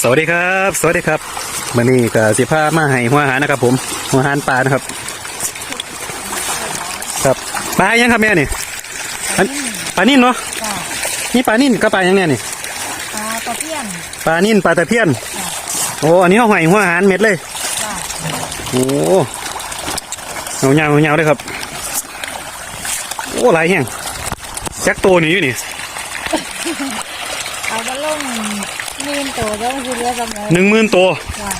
สวัสดีครับ สวัสดีครับวันนี้ก็สิพามาให้หัวอาหารนะครับ ผมหัวอาหารปลานะครับ ครับปลายังครับแม่นี่อันปลานิ่นเนาะจ้ะนี่ปลานิ่นกับปลายังเนี่ยนี่ปลาตะเพียนปลานิ่นปลาตะเพียนจ้ะโอ้อันนี้เขาให้หัวอาหารเม็ดเลยจ้ะโอ้เงาเงาเงาเลยครับ โอ้หลายแห้งจักโตนี่อยู่นี่เอามาลง มีนตัวแล้วคือเรือสำเร็จหนึ่งหมื่นตัวจ้ะ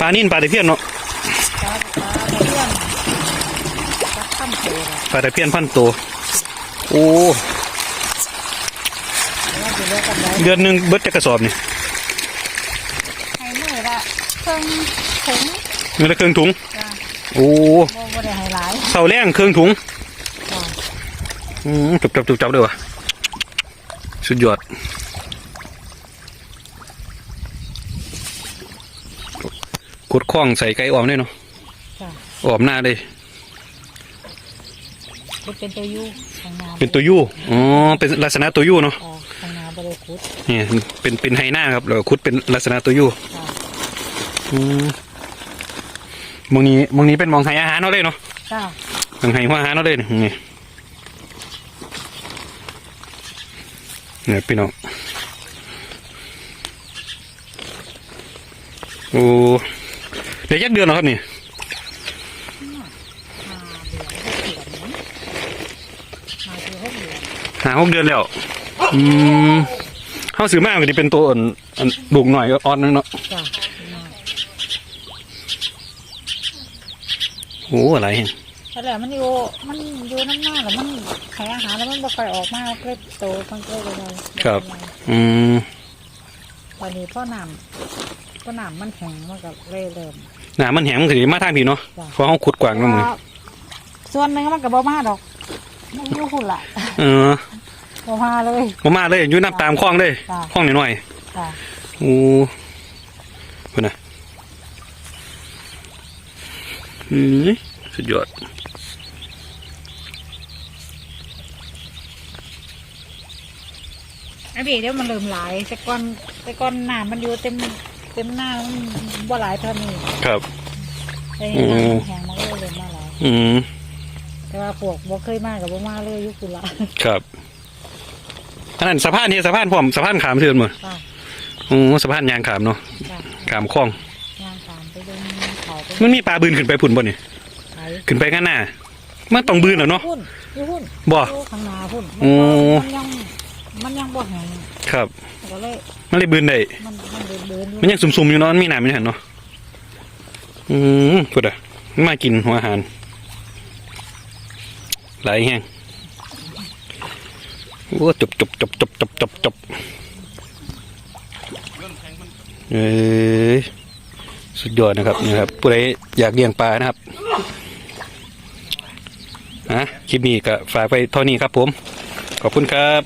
ปลานิ่นปลาตะเพียนเนาะปลาปลาตะเพียนปลาข้ามตัวน่ะปลาตะเพียนพันตัวโอ้แล้วคือเรือสำเร็จเดือนหนึ่งเบิดจักกระสอบนี่ให้มือละเครื่องถุงเงินละเครื่องถุงจ้ะโอ้บ่บ่ได้ให้หลายเสาแรงเครื่องถุงจ้ะอืมจุบจับจุบจับเลยวะสุดยอด กดข้องใส่ไก่ออมได้เนาะจ้ะออมหน้าเลย มันเป็นตัวยูข้างหน้าเป็นตัวยู่อ๋อเป็นลักษณะตัวยู่เนาะจ้ะข้างหน้าบริคุดนี่เป็นเป็นไฮหน้าครับแล้วก็คุดเป็นลักษณะตัวยู่จ้ะอืมมองนี้มองนี้เป็นมองไฮอาหารเนาะเลยเนาะ จ้ะมองไฮหัวอาหารเนาะเลยนี่นี่เนี่ยพี่น้องโอ้เดี๋ยวยักเดือนแล้วครับนี่มาเดือนหกเดือนหาหกเดือนแล้ว อืมเขาซื้อมาก็จะเป็นตัวอันอันดุกหน่อยก็อ่อนนึงเนาะจ้ะโอ้อะไรเห็นแต่แล้วมันอยู่มันอยู่น้ำหน้าแล้วมันให้อาหารแล้วมันบ่ค่อยออกมาเล็กโตมันก็เลยเลยครับ อืม วันนี้พ่อน้ำพ่อน้ำมันแข็งมันก็เลยเริ่มหนามันแหงมันคือมาทางพี่เนาะจ้ะเพราะเขาขุดกว้างลงมือส่วนหนึ่งมันก็บ่มาดอกมันอยู่หุ่นละเออบ่มาเลยมามาเลยอยู่น้ำตามคลองเลยจ้ะคลองหน่อยจ้ะๆโอ้คุณนะอืมสุดยอดไอ้พี่เดี๋ยวมันเริ่มหลายแต่ก่อน แต่ก่อนน้ำมันอยู่เต็มเต็มหน้ามันบ่หลายเท่านี้ครับ แต่นี่น้ำมันแข็งมันก็เลยเริ่มมาหลายอืมแต่ว่าพวกบ่เคยมากับบ่มาเลยอยู่หุ่นละครับอันนั้นสะพานนี่สะพานพร้อมสะพานขามเสื่อมมือจ้ะโอ้สะพานยางขามเนาะจ้ะขามคลองย่างตามไปเดินเขาไปมันมีปลาบืนขึ้นไปพุ่นบ่นี่ไหนขึ้นไปข้างหน้ามันต้องบืนเหรอเนาะหุ่นอยู่หุ่นบ่อยู่ข้างหน้าหุ่นโอ้มันยัง มันยังบ่แห้งครับก็เลยมันเลยบืนได้มันมันเดินเดินอยู่มันยังสุ่มๆอยู่เนาะมันมีหนามอยู่หันเนาะอืมพูดอะมันมากินหัวอาหารหลายแห้งโอ้จบจบจบจบจบจบจบเอ้ยสุดยอดนะครับนี่ครับผู้ใดอยากเลี้ยงปลานะครับอะคลิปนี้ก็ฝากไปเท่านี้ครับผม ขอบคุณครับ